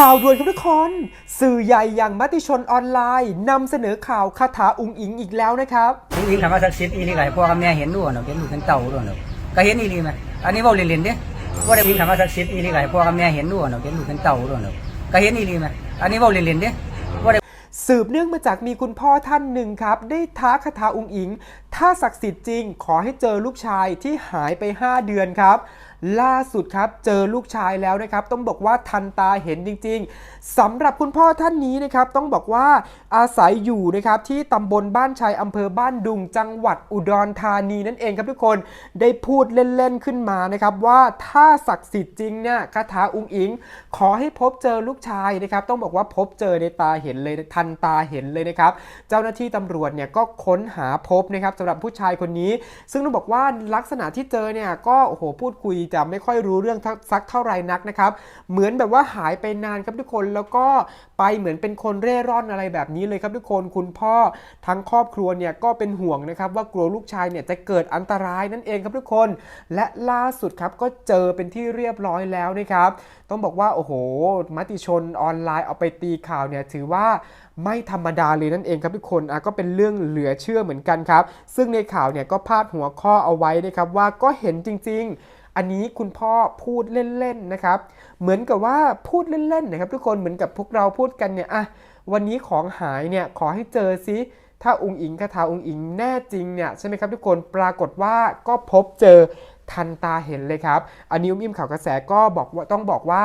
ข่าวด่วนครับทุกคน สื่อใหญ่อย่างมติชนออนไลน์นำเสนอข่าวคาถาอุงอิงอีกแล้วนะครับลูกอิงถามว่าศักดิ์สิทธิ์อีนี่ไงพ่อกับแม่เห็นด้วยเนาะเห็นลูกเห็นเต่าด้วยเนาะก็เห็นอีนี่ไหมอันนี้เว่าเล่นๆเด้ว่าได้อิงถามว่าศักดิ์สิทธิ์อีนี่ไงพ่อกับแม่เห็นด้วยเนาะเห็นลูกเห็นเต่าด้วยเนาะก็เห็นอีนี่ไหมอันนี้เว่าเล่นๆเด้ว่าได้สืบเนื่องมาจากมีคุณพ่อท่านหนึ่งครับ ได้ท้าคาถาอุงอิง ถ้าศักดิ์สิทธิ์จริง ขอให้เจอลูกชายที่หายไป 5 เดือนครับ ล่าสุดครับเจอลูกชายแล้วนะครับ ต้องบอกว่าทันตาเห็นจริง ๆสำหรับคุณพ่อท่านนี้นะครับต้องบอกว่าอาศัยอยู่นะครับที่ตำบลบ้านชัยอำเภอบ้านดุง จังหวัดอุดรธานีนั่นเองครับทุกคนได้พูดเล่นๆขึ้นมานะครับว่าถ้าศักดิ์สิทธิ์จริงเนี่ยคาถาอุงอิง ขอให้พบเจอลูกชายนะครับต้องบอกว่าพบเจอในตาเห็นเลยทันตาเห็นเลยนะครับเจ้าหน้าที่ตำรวจเนี่ยก็ค้นหาพบนะครับสำหรับผู้ชายคนนี้ ซึ่งต้องบอกว่าลักษณะที่เจอเนี่ยก็โอ้โหพูดคุยจะไม่ค่อยรู้เรื่องสักเท่าไหร่นักนะครับ เหมือนแบบว่าหายไปนานครับทุกคนแล้วก็ไปเหมือนเป็นคนเร่ร่อนอะไรแบบนี้เลยครับทุกคนคุณพ่อทั้งครอบครัวเนี่ยก็เป็นห่วงนะครับว่ากลัวลูกชายเนี่ยจะเกิดอันตรายนั่นเองครับทุกคน และล่าสุดครับก็เจอเป็นที่เรียบร้อยแล้วนะครับ ต้องบอกว่าโอ้โหมติชนออนไลน์เอาไปตีข่าวเนี่ยถือว่าไม่ธรรมดาเลยนั่นเองครับทุกคนอะก็เป็นเรื่องเหลือเชื่อเหมือนกันครับ ซึ่งในข่าวเนี่ยก็พาดหัวข้อเอาไว้นะครับว่าก็เห็นจริง ๆ อันนี้คุณพ่อพูดเล่นๆนะครับ เหมือนกับว่าพูดเล่นๆนะครับ ทุกคนเหมือนกับพวกเราพูดกันเนี่ยอะวันนี้ของหายเนี่ยขอให้เจอซิถ้าองค์อิงคาถาองค์อิงแน่จริงเนี่ยใช่ไหมครับทุกคนปรากฏว่าก็พบเจอทันตาเห็นเลยครับ อันนี้อุ้มอิ่มข่าวกระแสก็บอกว่าต้องบอกว่า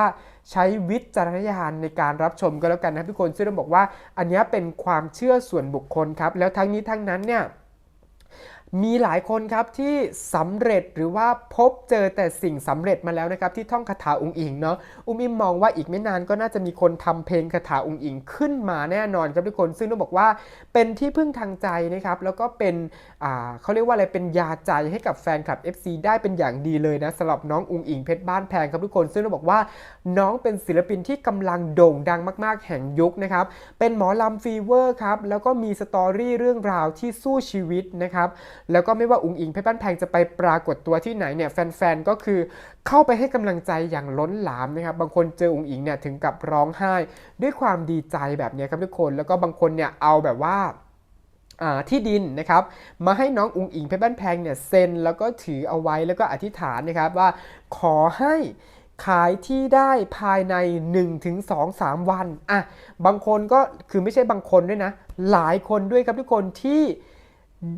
ใช้วิจารณญาณในการรับชมก็แล้วกันนะทุกคนซึ่งต้องบอกว่าอันนี้เป็นความเชื่อส่วนบุคคลครับ แล้วทั้งนี้ทั้งนั้นเนี่ย มีหลายคนครับที่สำเร็จหรือว่าพบเจอแต่สิ่งสำเร็จมาแล้วนะครับที่ท่องคาถาองค์อิงเนาะอุ้มอิมมองว่าอีกไม่นานก็น่าจะมีคนทำเพลงคาถาองค์อิงขึ้นมาแน่นอนครับทุกคนซึ่งต้องบอกว่าเป็นที่พึ่งทางใจนะครับแล้วก็เป็นเขาเรียกว่าอะไรเป็นยาใจให้กับแฟนคลับ FC ได้เป็นอย่างดีเลยนะสำหรับน้ององค์อิงเพชรบ้านแพงครับทุกคนซึ่งต้องบอกว่าน้องเป็นศิลปินที่กำลังโด่งดังมาก ๆ แห่งยุคนะครับเป็นหมอลำฟีเวอร์ครับแล้วก็มีสตอรี่เรื่องราวที่สู้ชีวิตนะครับ แล้วก็ไม่ว่าอุงอิงเพชรบ้านแพงจะไปปรากฏตัวที่ไหนเนี่ยแฟนๆก็คือเข้าไปให้กำลังใจอย่างล้นหลามนะครับบางคนเจออุงอิงเนี่ยถึงกับร้องไห้ ด้วยความดีใจแบบนี้ครับทุกคนแล้วก็บางคนเนี่ยเอาแบบว่าอ่าที่ดินนะครับมาให้น้องอุงอิงเพชรบ้านแพงเนี่ยเซ็นแล้วก็ถือเอาไว้แล้วก็อธิษฐานนะครับว่าขอให้ขายที่ได้ภายใน 1-2-3 วันอะบางคนก็คือไม่ใช่บางคนด้วยนะ หลายคนด้วยครับทุกคนที่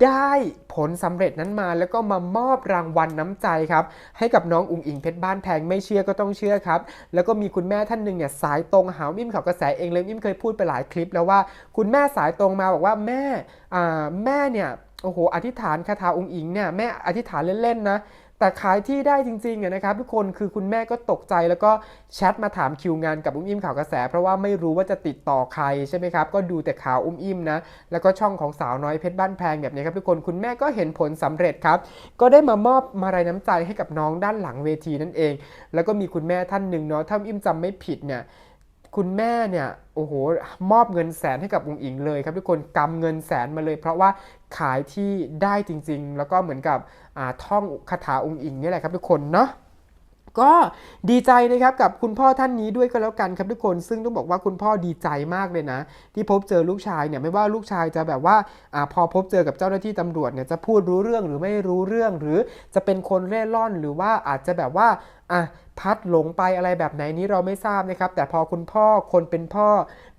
ได้ผลสำเร็จนั้นมาแล้วก็มามอบรางวัลน้ำใจครับ ให้กับน้องอุงอิงเพชรบ้านแพงไม่เชื่อก็ต้องเชื่อครับ แล้วก็มีคุณแม่ท่านหนึ่งเนี่ยสายตรงหาอิ่มข่าวกระแสเองเลยมิ่มเคยพูดไปหลายคลิปแล้วว่า คุณแม่สายตรงมาบอกว่าแม่แม่เนี่ย โอ้โห อธิษฐานคาถาอุงอิงเนี่ยแม่อธิษฐานเล่นๆนะ แต่ขายที่ได้จริงๆอะนะครับทุกคนคือคุณแม่ก็ตกใจแล้วก็แชทมาถามคิวงานกับอุ้มอิ่มข่าวกระแส เพราะว่าไม่รู้ว่าจะติดต่อใครใช่ไหมครับ ก็ดูแต่ข่าวอุ้มอิ่มนะ แล้วก็ช่องของสาวน้อยเพชรบ้านแพงแบบนี้ครับทุกคนคุณแม่ก็เห็นผลสำเร็จครับ ก็ได้มามอบมาลัยน้ำใจให้กับน้องด้านหลังเวทีนั่นเอง แล้วก็มีคุณแม่ท่านหนึ่งเนาะถ้าอุ้มอิ่มจำไม่ผิดเนี่ย คุณแม่เนี่ยโอ้โหมอบเงินแสนให้กับอุงอิงเลยครับทุกคนกำเงินแสนมาเลย เพราะว่าขายที่ได้จริง ๆ แล้วก็เหมือนกับท่องคาถาอุงอิงนี่แหละครับทุกคนเนาะก็ดีใจนะครับกับคุณพ่อท่านนี้ด้วยก็แล้วกันครับทุกคนซึ่งต้องบอกว่าคุณพ่อดีใจมากเลยนะ ที่พบเจอลูกชายเนี่ยไม่ว่าลูกชายจะแบบว่าอพอพบเจอกับเจ้าหน้าที่ตำรวจเนี่ยจะพูดรู้เรื่องหรือไม่รู้เรื่อง หรือจะเป็นคนเร่ร่อนหรือว่าอาจจะแบบว่า อะพัดหลงไปอะไรแบบไหนนี้เราไม่ทราบนะครับ แต่พอคุณพ่อคนเป็นพ่อ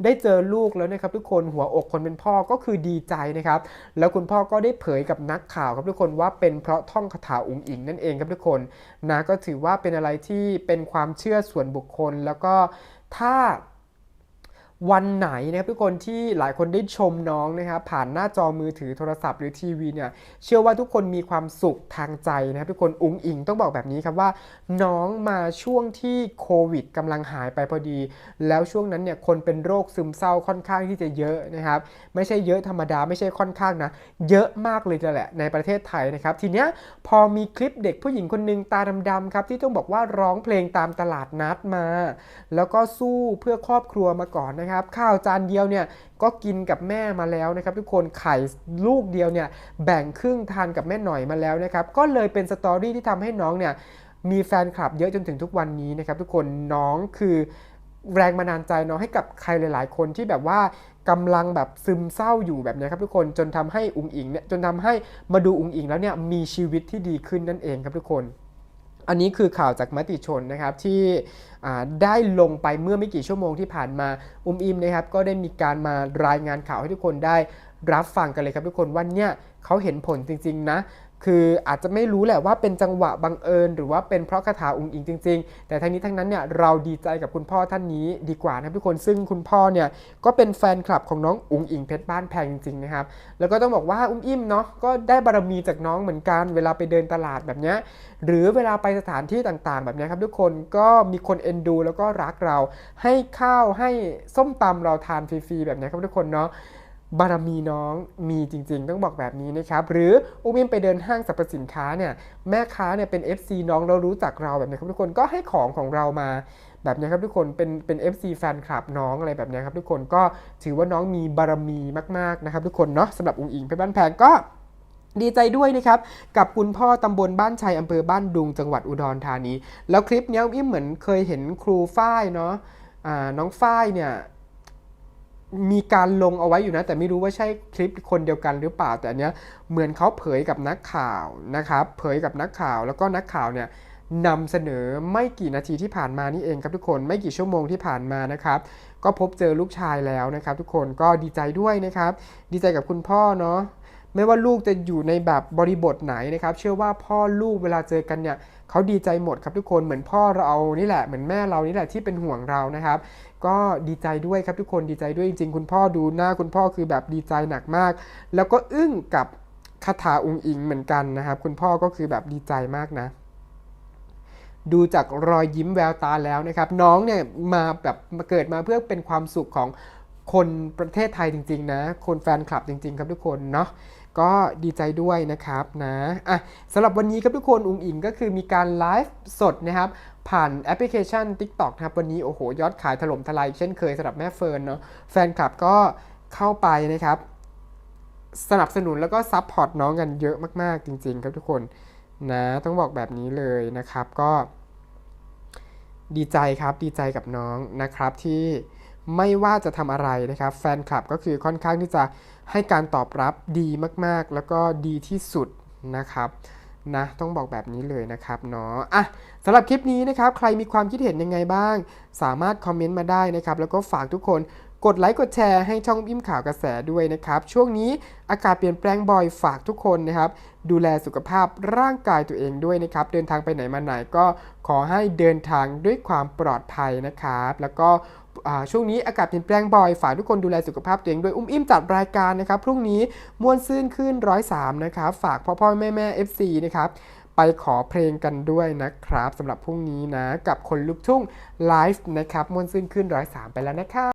ได้เจอลูกแล้วนะครับ ทุกคนหัวอกคนเป็นพ่อก็คือดีใจนะครับ แล้วคุณพ่อก็ได้เผยกับนักข่าวครับทุกคนว่าเป็นเพราะท่องคาถาอุงอิงนั่นเองครับทุกคนนะก็ถือว่าเป็นอะไรที่เป็นความเชื่อส่วนบุคคลแล้วก็ถ้า วันไหนนะครับทุกคนที่หลายคนได้ชมน้องนะครับผ่านหน้าจอมือถือโทรศัพท์หรือทีวีเนี่ยเชื่อว่าทุกคนมีความสุขทางใจนะครับทุกคนอุ้งอิงต้องบอกแบบนี้ครับว่า น้องมาช่วงที่โควิดกำลังหายไปพอดี แล้วช่วงนั้นเนี่ยคนเป็นโรคซึมเศร้าค่อนข้างที่จะเยอะนะครับไม่ใช่เยอะธรรมดาไม่ใช่ค่อนข้างนะเยอะมากเลยแหละในประเทศไทยนะครับทีเนี้ยพอมีคลิปเด็กผู้หญิงคนหนึ่งตาดำๆครับที่ต้องบอกว่าร้องเพลงตามตลาดนัดมา แล้วก็สู้เพื่อครอบครัวมาก่อนนะครับข้าวจานเดียวเนี่ยก็กินกับแม่มาแล้วนะครับ ทุกคนไข่ลูกเดียวเนี่ยแบ่งครึ่งทานกับแม่หน่อยมาแล้วนะครับก็เลยเป็นสตอรี่ที่ทำให้น้องเนี่ยมีแฟนคลับเยอะจนถึงทุกวันนี้นะครับทุกคนน้องคือแรงบันดาลใจเนาะให้กับใครหลาย ๆ คนที่แบบว่ากำลังแบบซึมเศร้าอยู่แบบนี้ครับทุกคนจนทำให้อุงอิงเนี่ยจนทำให้มาดูอุงอิงแล้วเนี่ยมีชีวิตที่ดีขึ้นนั่นเองครับทุกคน อันนี้คือข่าวจากมติชนนะครับที่ได้ลงไปเมื่อไม่กี่ชั่วโมงที่ผ่านมาอุมอิมนะครับก็ได้มีการมารายงานข่าวให้ทุกคนได้รับฟังกันเลยครับทุกคนว่าเนี่ยเขาเห็นผลจริงๆนะ คืออาจจะไม่รู้แหละว่าเป็นจังหวะบังเอิญ หรือว่าเป็นเพราะคาถาอุงอิงจริง ๆ แต่ทั้งนี้ทั้งนั้นเนี่ยเราดีใจกับคุณพ่อท่านนี้ดีกว่านะทุกคนซึ่งคุณพ่อเนี่ยก็เป็นแฟนคลับของน้องอุงอิงเพชรบ้านแพงจริงๆนะครับแล้วก็ต้องบอกว่าอุ้มอิ่มเนาะก็ได้บารมีจากน้องเหมือนกันเวลาไปเดินตลาดแบบเนี้ยหรือเวลาไปสถานที่ต่างๆ แบบนี้ครับทุกคนก็มีคนเอ็นดู แล้วก็รักเราให้ข้าวให้ส้มตำเราทานฟรีๆแบบนี้ครับทุกคนเนาะ บารมีน้องมีจริง ๆ ต้องบอกแบบนี้นะครับหรืออุ้มอิมไปเดินห้างสรรพสินค้าเนี่ยแม่ค้าเนี่ยเป็น FC น้องเรารู้จักเราแบบนี้ครับทุกคนก็ให้ของของเรามาแบบนี้ครับทุกคนเป็นเป็น FC แฟนคลับน้องอะไรแบบนี้ครับทุกคนก็ถือว่าน้องมีบารมีมากๆนะครับทุกคนเนาะสำหรับอุ้งอิงเพชรบ้านแพงก็ดีใจด้วยนะครับ กับคุณพ่อตำบลบ้านชัยอำเภอบ้านดุงจังหวัดอุดรธานี แล้วคลิปเนี้ยอิ่มเหมือนเคยเห็นครูฝ้ายเนาะอ่าน้องฝ้ายเนี่ย มีการลงเอาไว้อยู่นะ แต่ไม่รู้ว่าใช่คลิปคนเดียวกันหรือเปล่าแต่อันเนี้ยเหมือนเขาเผยกับนักข่าวนะครับเผยกับนักข่าวแล้วก็นักข่าวเนี่ยนำเสนอไม่กี่นาทีที่ผ่านมานี่เองครับทุกคนไม่กี่ชั่วโมงที่ผ่านมานะครับ ก็พบเจอลูกชายแล้วนะครับ ทุกคนก็ดีใจด้วยนะครับ ดีใจกับคุณพ่อเนาะ ไม่ว่าลูกจะอยู่ในแบบบริบทไหนนะครับ เชื่อว่าพ่อลูกเวลาเจอกันเนี่ยเขาดีใจหมดครับทุกคนเหมือนพ่อเรานี่แหละเหมือนแม่เรานี่แหละที่เป็นห่วงเรานะครับ ก็ดีใจด้วยครับทุกคนดีใจด้วยจริง ๆ คุณพ่อดูหน้าคุณพ่อคือแบบดีใจหนักมาก แล้วก็อึ้งกับคาถาองค์อิงเหมือนกันนะครับ คุณพ่อก็คือแบบดีใจมากนะดูจากรอยยิ้มแววตาแล้วนะครับ น้องเนี่ยมาแบบมาเกิดมาเพื่อเป็นความสุขของคนประเทศไทยจริง ๆ นะ คนแฟนคลับจริง ๆ ครับทุกคนเนาะ ก็ดีใจด้วยนะครับนะอะสำหรับวันนี้ครับทุกคนอุงอิงก็คือมีการไลฟ์สดนะครับ ผ่านแอปพลิเคชัน TikTok นะครับ วันนี้โอ้โห ยอดขายถล่มทลายเช่นเคยสำหรับแม่เฟิร์นเนาะแฟนคลับก็เข้าไปนะครับ สนับสนุนแล้วก็ซัพพอร์ตน้องกันเยอะมาก ๆ จริง ๆ ครับทุกคนนะต้องบอกแบบนี้เลยนะครับก็ ดีใจครับดีใจกับน้องนะครับที่ ไม่ว่าจะทำอะไรนะครับ แฟนคลับก็คือค่อนข้างที่จะให้การตอบรับดีมากๆ แล้วก็ดีที่สุดนะครับนะต้องบอกแบบนี้เลยนะครับเนาะอะสำหรับคลิปนี้นะครับ ใครมีความคิดเห็นยังไงบ้าง สามารถคอมเมนต์มาได้นะครับ แล้วก็ฝากทุกคนกดไลค์กดแชร์ให้ช่องอิ่มข่าวกระแสด้วยนะครับ ช่วงนี้อากาศเปลี่ยนแปลงบ่อยฝากทุกคนนะครับ ดูแลสุขภาพร่างกายตัวเองด้วยนะครับ เดินทางไปไหนมาไหนก็ขอให้เดินทางด้วยความปลอดภัยนะครับ แล้วก็ ช่วงนี้อากาศเปลี่ยนแปลงบ่อย ฝากทุกคนดูแลสุขภาพตัวเองด้วย อุ้มอิ่มจัดรายการนะครับ พรุ่งนี้มวนซื่นขึ้นร้อยสามนะครับ ฝากพ่อพ่อแม่แม่ FC นะครับ ไปขอเพลงกันด้วยนะครับสำหรับพรุ่งนี้นะ กับคนลุกทุ่งไลฟ์นะครับมวนซื่นขึ้นร้อยสามไปแล้วนะครับ